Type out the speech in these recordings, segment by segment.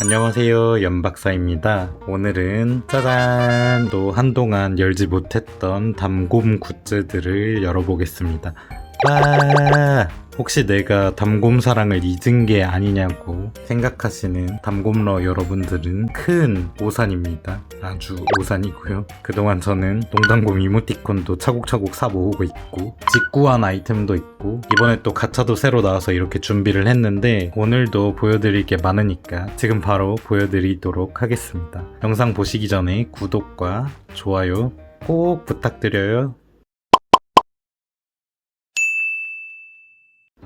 안녕하세요 연박사입니다. 오늘은 짜잔! 또 한동안 열지 못했던 담곰 굿즈들을 열어보겠습니다 와 혹시 내가 담곰 사랑을 잊은 게 아니냐고 생각하시는 담곰러 여러분들은 큰 오산입니다. 아주 오산이고요. 그동안 저는 농담곰 이모티콘도 차곡차곡 사 모으고 있고 직구한 아이템도 있고 이번에 또 가차도 새로 나와서 이렇게 준비를 했는데 오늘도 보여드릴 게 많으니까 지금 바로 보여드리도록 하겠습니다. 영상 보시기 전에 구독과 좋아요 꼭 부탁드려요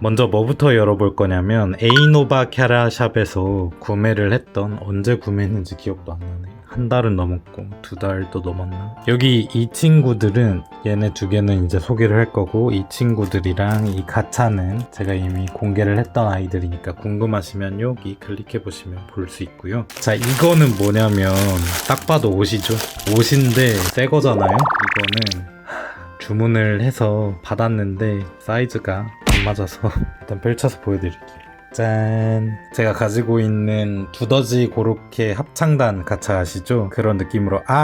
먼저 뭐부터 열어볼 거냐면 에이노바 캐라샵에서 구매를 했던 언제 구매했는지 기억도 안 나네. 한 달은 넘었고 두 달도 넘었나? 여기 이 친구들은 얘네 두 개는 이제 소개를 할 거고 이 친구들이랑 이 가차는 제가 이미 공개를 했던 아이들이니까 궁금하시면 여기 클릭해 보시면 볼 수 있고요. 자 이거는 뭐냐면 딱 봐도 옷이죠. 옷인데 새 거잖아요. 이거는 주문을 해서 받았는데 사이즈가 안 맞아서 일단 펼쳐서 보여드릴게요. 짠! 제가 가지고 있는 두더지 고로케 합창단 가차 아시죠? 그런 느낌으로 아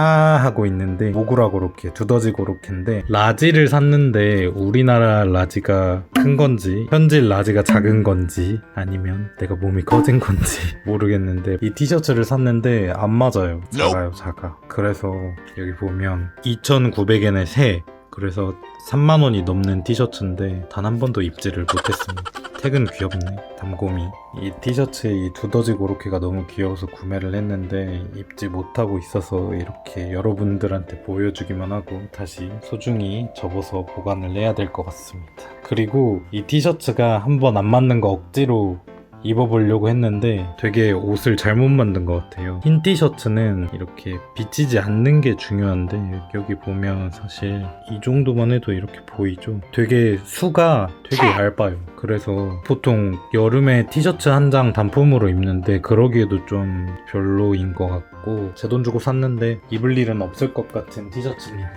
하고 있는데 모구라 고로케, 두더지 고로케인데 라지를 샀는데 우리나라 라지가 큰 건지 현질 라지가 작은 건지 아니면 내가 몸이 커진 건지 모르겠는데 이 티셔츠를 샀는데 안 맞아요. 작아요, 작아. 그래서 여기 보면 2,900엔에 새 그래서 3만 원이 넘는 티셔츠인데 단 한 번도 입지를 못했습니다. 택은 귀엽네. 담곰이. 이 티셔츠에 이 두더지 고로케가 너무 귀여워서 구매를 했는데 입지 못하고 있어서 이렇게 여러분들한테 보여주기만 하고 다시 소중히 접어서 보관을 해야 될 것 같습니다. 그리고 이 티셔츠가 한 번 안 맞는 거 억지로 입어보려고 했는데 되게 옷을 잘못 만든 것 같아요. 흰 티셔츠는 이렇게 비치지 않는 게 중요한데 여기 보면 사실 이 정도만 해도 이렇게 보이죠? 되게 수가 되게 얇아요. 그래서 보통 여름에 티셔츠 한 장 단품으로 입는데 그러기에도 좀 별로인 것 같고 제 돈 주고 샀는데 입을 일은 없을 것 같은 티셔츠입니다.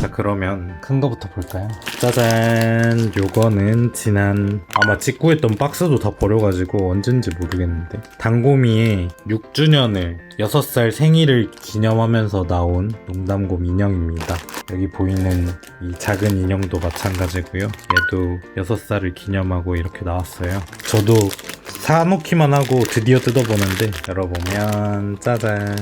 자 그러면 큰 거부터 볼까요? 짜잔 요거는 지난 아마 직구했던 박스도 다 버려가지고 언젠지 모르겠는데 당고미의 6주년을 6살 생일을 기념하면서 나온 농담곰 인형입니다 여기 보이는 이 작은 인형도 마찬가지고요. 얘도 6살을 기념하고 이렇게 나왔어요. 저도 사놓기만 하고 드디어 뜯어보는데 열어보면 짜잔.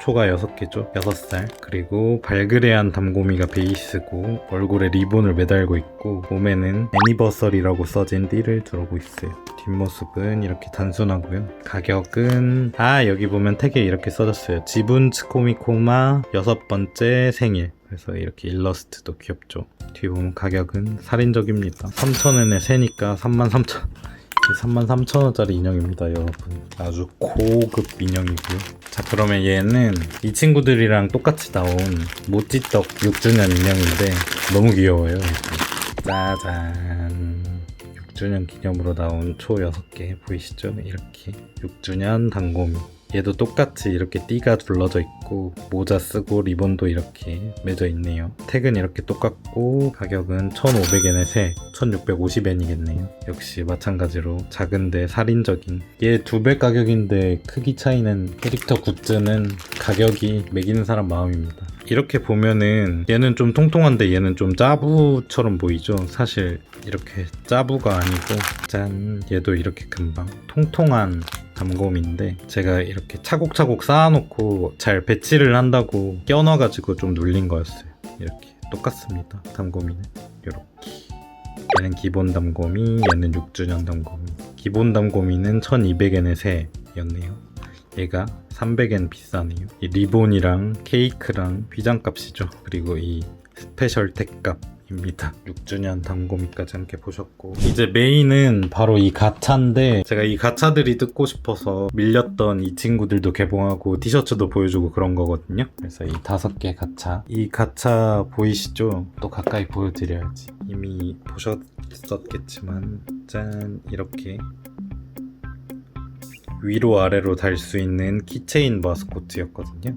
초가 6개죠? 6살. 그리고 발그레한 담고미가 베이스고 얼굴에 리본을 매달고 있고 몸에는 애니버설이라고 써진 띠를 두르고 있어요. 뒷모습은 이렇게 단순하고요. 가격은 아 여기 보면 택에 이렇게 써졌어요. 지분 츠코미코마 여섯 번째 생일 그래서 이렇게 일러스트도 귀엽죠 뒤에 보면 가격은 살인적입니다 3,000원에 세니까 33,000원 33,000원짜리 인형입니다, 여러분. 아주 고급 인형이고요. 자, 그러면 얘는 이 친구들이랑 똑같이 나온 모찌떡 6주년 인형인데 너무 귀여워요. 짜잔. 6주년 기념으로 나온 초 6개 보이시죠? 이렇게 6주년 단고미. 얘도 똑같이 이렇게 띠가 둘러져 있고 모자 쓰고 리본도 이렇게 매져 있네요. 택은 이렇게 똑같고 가격은 1,500엔에 세 1,650엔이겠네요. 역시 마찬가지로 작은데 살인적인 얘 두 배 가격인데 크기 차이는 캐릭터 굿즈는 가격이 매기는 사람 마음입니다. 이렇게 보면은 얘는 좀 통통한데 얘는 좀 짜부처럼 보이죠? 사실 이렇게 짜부가 아니고 짠 얘도 이렇게 금방 통통한 담곰인데 제가 이렇게 차곡차곡 쌓아놓고 잘 배치를 한다고 껴놔가지고 좀 눌린 거였어요. 이렇게 똑같습니다. 담곰이는 이렇게 얘는 기본 담곰이 얘는 6주년 담곰이 기본 담곰이는 1200엔의 새였네요. 얘가 300엔 비싸네요. 이 리본이랑 케이크랑 비장값이죠. 그리고 이 스페셜 택값 입니다. 6주년 단고미까지 함께 보셨고 이제 메인은 바로 이 가차인데 제가 이 가차들이 뜯고 싶어서 밀렸던 이 친구들도 개봉하고 티셔츠도 보여주고 그런 거거든요. 그래서 이 다섯 개 가차 이 가차 보이시죠? 또 가까이 보여드려야지. 이미 보셨었겠지만 짠 이렇게 위로 아래로 달 수 있는 키체인 마스코트였거든요.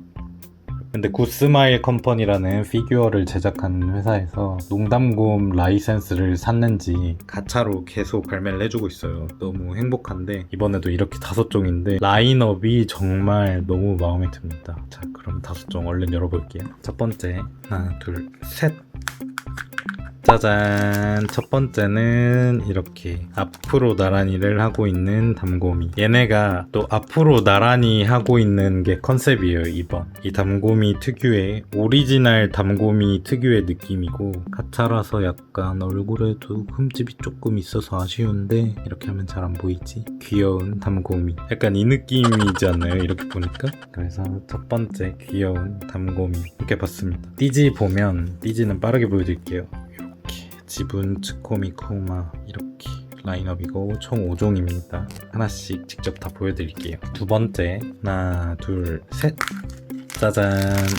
근데 구스마일 컴퍼니라는 피규어를 제작하는 회사에서 농담곰 라이센스를 샀는지 가차로 계속 발매를 해주고 있어요. 너무 행복한데 이번에도 이렇게 다섯 종인데 라인업이 정말 너무 마음에 듭니다. 자 그럼 다섯 종 얼른 열어볼게요. 첫 번째 하나 둘 셋. 짜잔. 첫 번째는 이렇게 앞으로 나란히를 하고 있는 담곰이 얘네가 또 앞으로 나란히 하고 있는 게 컨셉이에요 이번. 이 담곰이 특유의 오리지널 담곰이 특유의 느낌이고 가차라서 약간 얼굴에도 흠집이 조금 있어서 아쉬운데 이렇게 하면 잘 안 보이지? 귀여운 담곰이 약간 이 느낌이잖아요 이렇게 보니까. 그래서 첫 번째 귀여운 담곰이 이렇게 봤습니다. 띠지 보면 띠지는 빠르게 보여드릴게요 지분 츠코미 코마 이렇게 라인업이고 총 5종입니다. 하나씩 직접 다 보여드릴게요. 두 번째 하나 둘 셋. 짜잔.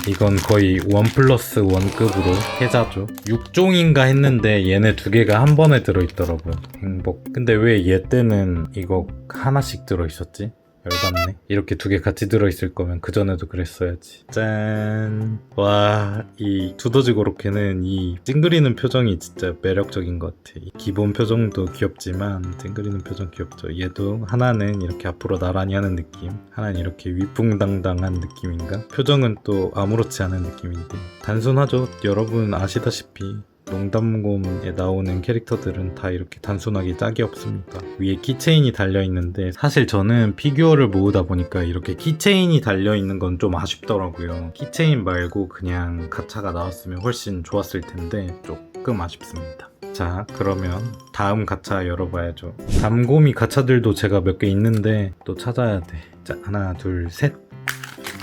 이건 거의 원 플러스 원급으로 해자죠. 6종인가 했는데 얘네 두 개가 한 번에 들어있더라고요. 행복. 근데 왜 얘 때는 이거 하나씩 들어있었지? 열받네. 이렇게 두 개 같이 들어있을 거면 그전에도 그랬어야지. 짠. 와, 이 두더지 고로케는 이 찡그리는 표정이 진짜 매력적인 것 같아. 이 기본 표정도 귀엽지만 찡그리는 표정 귀엽죠. 얘도 하나는 이렇게 앞으로 나란히 하는 느낌, 하나는 이렇게 위풍당당한 느낌인가? 표정은 또 아무렇지 않은 느낌인데. 단순하죠. 여러분 아시다시피 농담곰에 나오는 캐릭터들은 다 이렇게 단순하게 짝이 없습니다. 위에 키체인이 달려있는데 사실 저는 피규어를 모으다 보니까 이렇게 키체인이 달려있는 건 좀 아쉽더라고요. 키체인 말고 그냥 가차가 나왔으면 훨씬 좋았을 텐데 조금 아쉽습니다. 자 그러면 다음 가차 열어봐야죠. 담곰이 가차들도 제가 몇 개 있는데 또 찾아야 돼. 자 하나 둘 셋.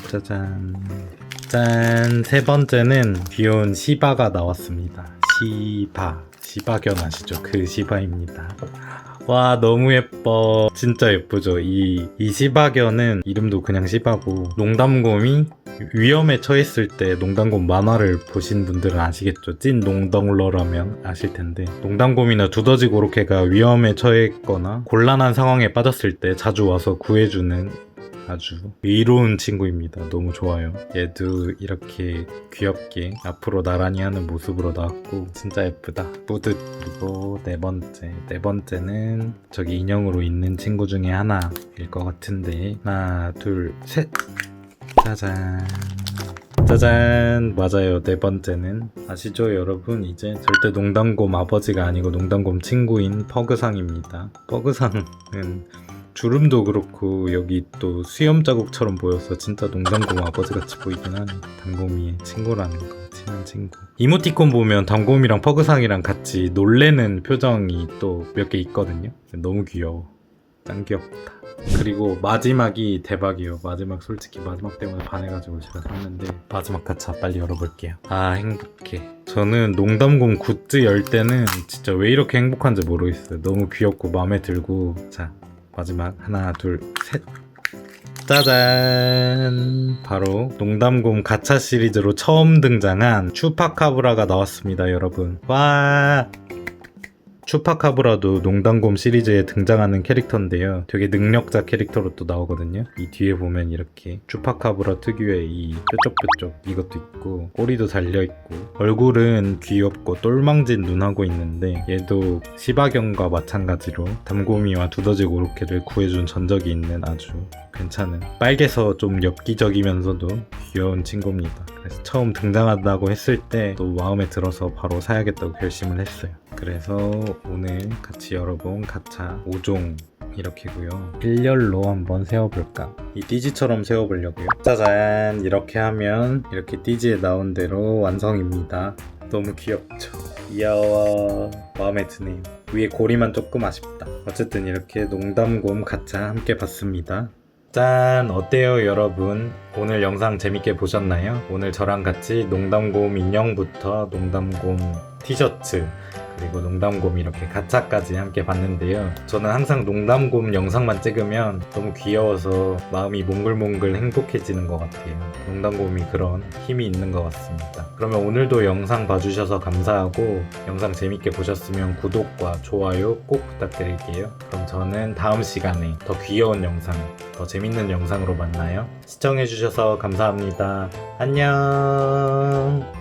짜잔. 짠, 세 번째는 귀여운 시바가 나왔습니다. 시바. 시바견 아시죠? 그 시바입니다. 와, 너무 예뻐. 진짜 예쁘죠? 이, 이 시바견은 이름도 그냥 시바고, 농담곰이 위험에 처했을 때 농담곰 만화를 보신 분들은 아시겠죠? 찐 농담러라면 아실 텐데 농담곰이나 두더지 고로케가 위험에 처했거나 곤란한 상황에 빠졌을 때 자주 와서 구해주는 아주 위로운 친구입니다. 너무 좋아요. 얘도 이렇게 귀엽게 앞으로 나란히 하는 모습으로 나왔고 진짜 예쁘다. 뿌듯. 그리고 네 번째. 네 번째는 저기 인형으로 있는 친구 중에 하나일 것 같은데 하나 둘 셋. 짜잔. 짜잔 맞아요 네 번째는 아시죠 여러분 이제 절대 농담곰 아버지가 아니고 농담곰 친구인 퍼그상입니다 퍼그상은 주름도 그렇고 여기 또 수염 자국처럼 보여서 진짜 농담곰 아버지 같이 보이긴 하네 담곰이의 친구라는 거 친한 친구 이모티콘 보면 담곰이랑 퍼그상이랑 같이 놀래는 표정이 또 몇 개 있거든요 너무 귀여워 짱 귀엽다 그리고 마지막이 대박이에요. 마지막 솔직히 마지막 때문에 반해가지고 제가 샀는데 마지막 가차 빨리 열어볼게요. 아 행복해. 저는 농담곰 굿즈 열 때는 진짜 왜 이렇게 행복한지 모르겠어요. 너무 귀엽고 마음에 들고 자 마지막 하나 둘 셋. 짜잔. 바로 농담곰 가차 시리즈로 처음 등장한 추파카브라가 나왔습니다 여러분. 와 추파카브라도 농담곰 시리즈에 등장하는 캐릭터인데요. 되게 능력자 캐릭터로 또 나오거든요. 이 뒤에 보면 이렇게 추파카브라 특유의 이 뾰족뾰족 이것도 있고 꼬리도 달려있고 얼굴은 귀엽고 똘망진 눈하고 있는데 얘도 시바견과 마찬가지로 담곰이와 두더지 고로케를 구해준 전적이 있는 아주 괜찮은 빨개서 좀 엽기적이면서도 귀여운 친구입니다. 그래서 처음 등장한다고 했을 때 또 마음에 들어서 바로 사야겠다고 결심을 했어요. 그래서 오늘 같이 열어본 가차 5종 이렇게고요. 일렬로 한번 세워볼까? 이 띠지처럼 세워보려고요. 짜잔! 이렇게 하면 이렇게 띠지에 나온 대로 완성입니다. 너무 귀엽죠? 귀여워. 마음에 드네요. 위에 고리만 조금 아쉽다. 어쨌든 이렇게 농담곰 가차 함께 봤습니다. 짠! 어때요, 여러분? 오늘 영상 재밌게 보셨나요? 오늘 저랑 같이 농담곰 인형부터 농담곰 티셔츠, 그리고 농담곰 이렇게 가차까지 함께 봤는데요. 저는 항상 농담곰 영상만 찍으면 너무 귀여워서 마음이 몽글몽글 행복해지는 것 같아요. 농담곰이 그런 힘이 있는 것 같습니다. 그러면 오늘도 영상 봐주셔서 감사하고 영상 재밌게 보셨으면 구독과 좋아요 꼭 부탁드릴게요. 그럼 저는 다음 시간에 더 귀여운 영상, 더 재밌는 영상으로 만나요. 시청해주셔서 감사합니다. 안녕!